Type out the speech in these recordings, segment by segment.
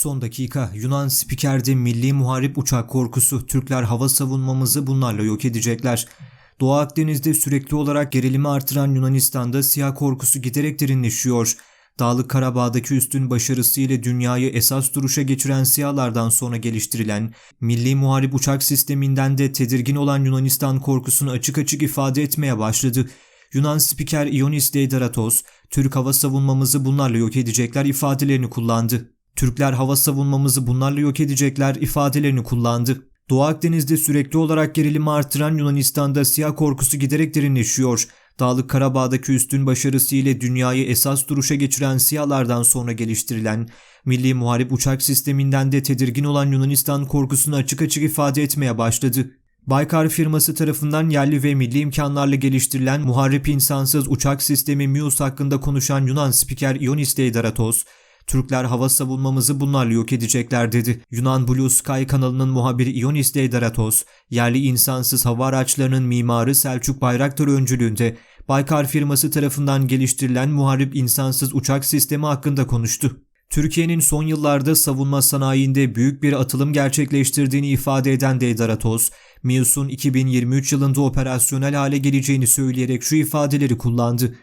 Son dakika Yunan spikerde milli muharip uçak korkusu Türkler hava savunmamızı bunlarla yok edecekler. Doğu Akdeniz'de sürekli olarak gerilimi artıran Yunanistan'da siyah korkusu giderek derinleşiyor. Dağlık Karabağ'daki üstün başarısıyla dünyayı esas duruşa geçiren siyahlardan sonra geliştirilen milli muharip uçak sisteminden de tedirgin olan Yunanistan korkusunu açık açık ifade etmeye başladı. Yunan spiker Ionis Deidaratos, Türk hava savunmamızı bunlarla yok edecekler ifadelerini kullandı. Türkler hava savunmamızı bunlarla yok edecekler ifadelerini kullandı. Doğu Akdeniz'de sürekli olarak gerilimi artıran Yunanistan'da siyah korkusu giderek derinleşiyor. Dağlık Karabağ'daki üstün başarısı ile dünyayı esas duruşa geçiren siyahlardan sonra geliştirilen milli muharip uçak sisteminden de tedirgin olan Yunanistan korkusunu açık açık ifade etmeye başladı. Baykar firması tarafından yerli ve milli imkanlarla geliştirilen muharip insansız uçak sistemi MUS hakkında konuşan Yunan spiker Ionis Deidaratos, Türkler hava savunmamızı bunlarla yok edecekler dedi. Yunan Blue Sky kanalının muhabiri Ionis Deidaratos, yerli insansız hava araçlarının mimarı Selçuk Bayraktar öncülüğünde Baykar firması tarafından geliştirilen muharip insansız uçak sistemi hakkında konuştu. Türkiye'nin son yıllarda savunma sanayinde büyük bir atılım gerçekleştirdiğini ifade eden Deidaratos, MİUS'un 2023 yılında operasyonel hale geleceğini söyleyerek şu ifadeleri kullandı.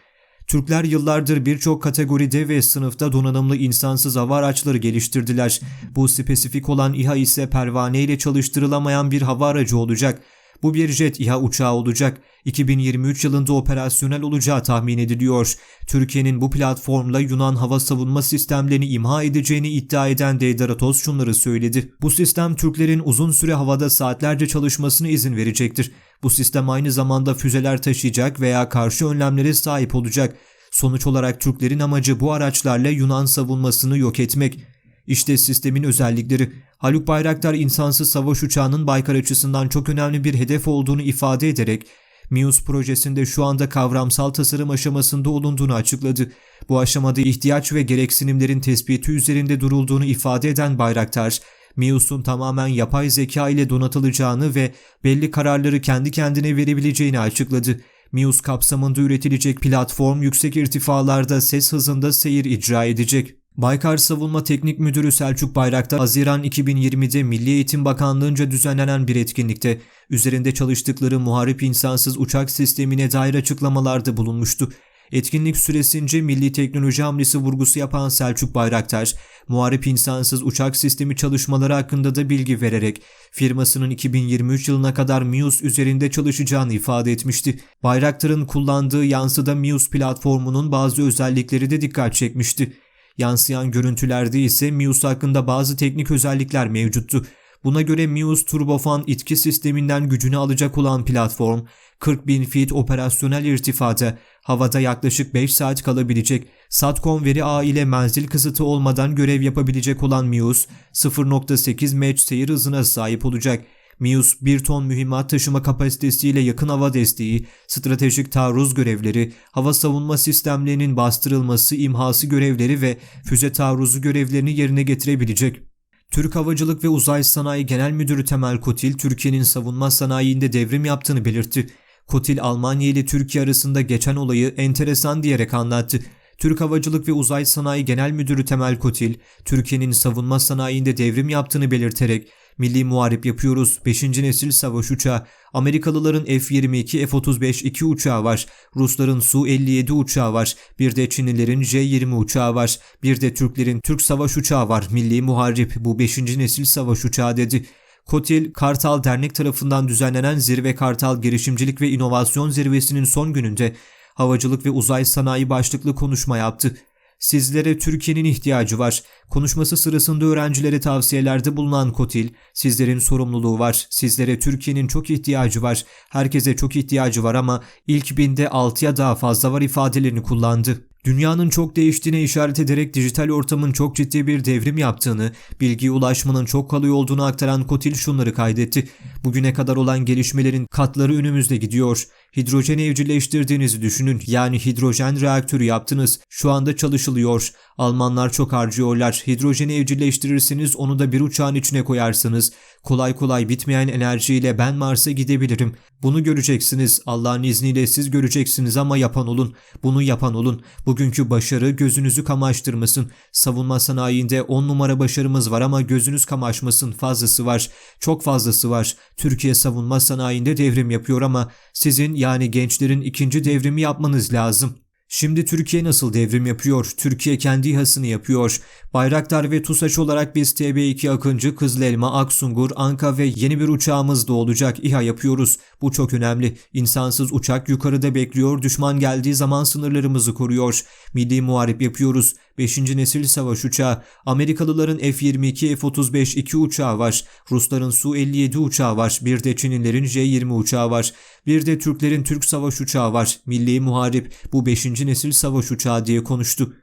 Türkler yıllardır birçok kategoride ve sınıfta donanımlı insansız hava araçları geliştirdiler. Bu spesifik olan İHA ise pervane ile çalıştırılamayan bir hava aracı olacak. Bu bir jet İHA uçağı olacak. 2023 yılında operasyonel olacağı tahmin ediliyor. Türkiye'nin bu platformla Yunan hava savunma sistemlerini imha edeceğini iddia eden Deidaratos şunları söyledi. Bu sistem Türklerin uzun süre havada saatlerce çalışmasına izin verecektir. Bu sistem aynı zamanda füzeler taşıyacak veya karşı önlemlere sahip olacak. Sonuç olarak Türklerin amacı bu araçlarla Yunan savunmasını yok etmek. İşte sistemin özellikleri. Haluk Bayraktar insansız savaş uçağının Baykar açısından çok önemli bir hedef olduğunu ifade ederek MIUS projesinde şu anda kavramsal tasarım aşamasında olunduğunu açıkladı. Bu aşamada ihtiyaç ve gereksinimlerin tespiti üzerinde durulduğunu ifade eden Bayraktar, MIUS'un tamamen yapay zeka ile donatılacağını ve belli kararları kendi kendine verebileceğini açıkladı. MIUS kapsamında üretilecek platform yüksek irtifalarda ses hızında seyir icra edecek. Baykar Savunma Teknik Müdürü Selçuk Bayraktar, Haziran 2020'de Milli Eğitim Bakanlığı'nca düzenlenen bir etkinlikte üzerinde çalıştıkları muharip insansız uçak sistemine dair açıklamalarda bulunmuştu. Etkinlik süresince milli teknoloji hamlesi vurgusu yapan Selçuk Bayraktar, muharip insansız uçak sistemi çalışmaları hakkında da bilgi vererek firmasının 2023 yılına kadar MIUS üzerinde çalışacağını ifade etmişti. Bayraktar'ın kullandığı yansıda MIUS platformunun bazı özellikleri de dikkat çekmişti. Yansıyan görüntülerde ise MIUS hakkında bazı teknik özellikler mevcuttu. Buna göre MIUS turbofan itki sisteminden gücünü alacak olan platform 40 bin feet operasyonel irtifada havada yaklaşık 5 saat kalabilecek SATCOM veri ağı ile menzil kısıtı olmadan görev yapabilecek olan MIUS 0.8 Mach seyir hızına sahip olacak. MIUS 1 ton mühimmat taşıma kapasitesiyle yakın hava desteği, stratejik taarruz görevleri, hava savunma sistemlerinin bastırılması, imhası görevleri ve füze taarruzu görevlerini yerine getirebilecek. Türk Havacılık ve Uzay Sanayi Genel Müdürü Temel Kotil, Türkiye'nin savunma sanayinde devrim yaptığını belirtti. Kotil, Almanya ile Türkiye arasında geçen olayı enteresan diyerek anlattı. Türk Havacılık ve Uzay Sanayi Genel Müdürü Temel Kotil, Türkiye'nin savunma sanayinde devrim yaptığını belirterek Milli muharip yapıyoruz. 5. nesil savaş uçağı. Amerikalıların F-22, F-35 2 uçağı var. Rusların Su-57 uçağı var. Bir de Çinlilerin J-20 uçağı var. Bir de Türklerin Türk savaş uçağı var. Milli muharip bu 5. nesil savaş uçağı dedi. Kotil, Kartal Dernek tarafından düzenlenen Zirve Kartal Girişimcilik ve İnovasyon Zirvesi'nin son gününde havacılık ve uzay sanayi başlıklı konuşma yaptı. Sizlere Türkiye'nin ihtiyacı var. Konuşması sırasında öğrencilere tavsiyelerde bulunan Kotil, sizlerin sorumluluğu var. Sizlere Türkiye'nin çok ihtiyacı var. Herkese çok ihtiyacı var ama ilk binde 6'ya daha fazla var ifadelerini kullandı. Dünyanın çok değiştiğine işaret ederek dijital ortamın çok ciddi bir devrim yaptığını, bilgiye ulaşmanın çok kolay olduğunu aktaran Kotil şunları kaydetti. Bugüne kadar olan gelişmelerin katları önümüzde gidiyor. Hidrojen evcilleştirdiğinizi düşünün. Yani hidrojen reaktörü yaptınız. Şu anda çalışılıyor. Almanlar çok harcıyorlar. Hidrojeni evcilleştirirsiniz onu da bir uçağın içine koyarsınız. Kolay kolay bitmeyen enerjiyle ben Mars'a gidebilirim. Bunu göreceksiniz. Allah'ın izniyle siz göreceksiniz ama yapan olun. Bunu yapan olun. Bugün Bugünkü başarı gözünüzü kamaştırmasın. Savunma sanayinde 10 numara başarımız var ama gözünüz kamaşmasın. Fazlası var. Çok fazlası var. Türkiye savunma sanayinde devrim yapıyor ama sizin yani gençlerin ikinci devrimi yapmanız lazım. Şimdi Türkiye nasıl devrim yapıyor? Türkiye kendi İHA'sını yapıyor. Bayraktar ve TUSAŞ olarak biz TB2 Akıncı, Kızılelma, Aksungur, Anka ve yeni bir uçağımız da olacak. İHA yapıyoruz. Bu çok önemli. İnsansız uçak yukarıda bekliyor. Düşman geldiği zaman sınırlarımızı koruyor. Milli muharip yapıyoruz. 5. nesil savaş uçağı. Amerikalıların F-22, F-35 2 uçağı var. Rusların Su-57 uçağı var. Bir de Çinlilerin J-20 uçağı var. Bir de Türklerin Türk savaş uçağı var. Milli muharip bu 5. nesil savaş uçağı diye konuştu.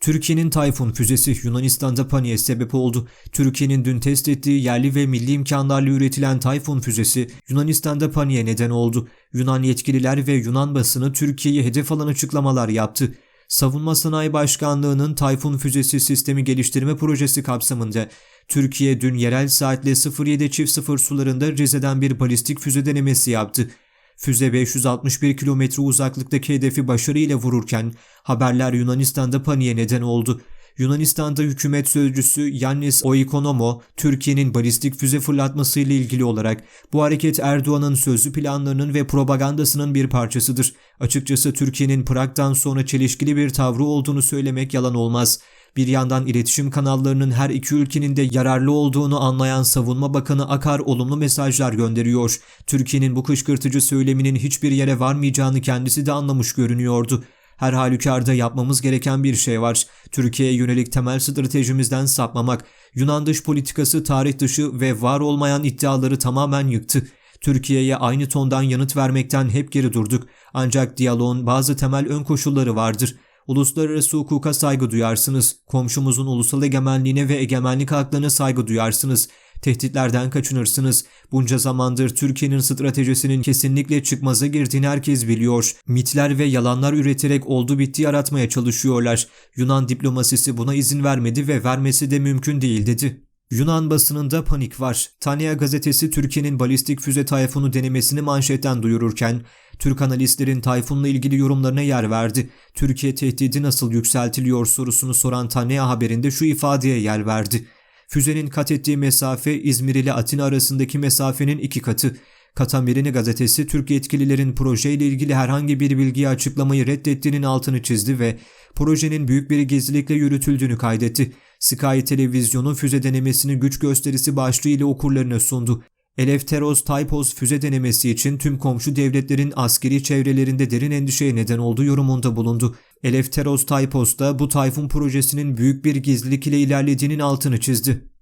Türkiye'nin Tayfun füzesi Yunanistan'da paniğe sebep oldu. Türkiye'nin dün test ettiği yerli ve milli imkanlarla üretilen Tayfun füzesi Yunanistan'da paniğe neden oldu. Yunan yetkililer ve Yunan basını Türkiye'ye hedef alan açıklamalar yaptı. Savunma Sanayi Başkanlığı'nın Tayfun füzesi sistemi geliştirme projesi kapsamında Türkiye dün yerel saatle 07.00 sularında Rize'den bir balistik füze denemesi yaptı. Füze 561 kilometre uzaklıktaki hedefi başarıyla vururken haberler Yunanistan'da paniğe neden oldu. Yunanistan'da hükümet sözcüsü Yannis Oikonomo, Türkiye'nin balistik füze fırlatması ile ilgili olarak bu hareket Erdoğan'ın sözlü planlarının ve propagandasının bir parçasıdır. Açıkçası Türkiye'nin Prag'dan sonra çelişkili bir tavrı olduğunu söylemek yalan olmaz. Bir yandan iletişim kanallarının her iki ülkenin de yararlı olduğunu anlayan Savunma Bakanı Akar olumlu mesajlar gönderiyor. Türkiye'nin bu kışkırtıcı söyleminin hiçbir yere varmayacağını kendisi de anlamış görünüyordu. Her halükarda yapmamız gereken bir şey var. Türkiye'ye yönelik temel stratejimizden sapmamak. Yunan dış politikası tarih dışı ve var olmayan iddiaları tamamen yıktı. Türkiye'ye aynı tondan yanıt vermekten hep geri durduk. Ancak diyaloğun bazı temel ön koşulları vardır. Uluslararası hukuka saygı duyarsınız. Komşumuzun ulusal egemenliğine ve egemenlik haklarına saygı duyarsınız. Tehditlerden kaçınırsınız. Bunca zamandır Türkiye'nin stratejisinin kesinlikle çıkmaza girdiğini herkes biliyor. Mitler ve yalanlar üreterek oldu bitti yaratmaya çalışıyorlar. Yunan diplomasisi buna izin vermedi ve vermesi de mümkün değil dedi. Yunan basınında panik var. Tanya gazetesi Türkiye'nin balistik füze Tayfun'u denemesini manşetten duyururken Türk analistlerin Tayfun'la ilgili yorumlarına yer verdi. Türkiye tehdidi nasıl yükseltiliyor sorusunu soran Tanya haberinde şu ifadeye yer verdi. Füzenin kat ettiği mesafe İzmir ile Atina arasındaki mesafenin iki katı. Katamirini gazetesi Türk yetkililerin projeyle ilgili herhangi bir bilgiyi açıklamayı reddettiğinin altını çizdi ve projenin büyük bir gizlilikle yürütüldüğünü kaydetti. Sky televizyonu füze denemesini güç gösterisi başlığı ile okurlarına sundu. Eleftheros Typos füze denemesi için tüm komşu devletlerin askeri çevrelerinde derin endişeye neden olduğu yorumunda bulundu. Eleftheros Typos da bu Tayfun projesinin büyük bir gizlilik ile ilerlediğinin altını çizdi.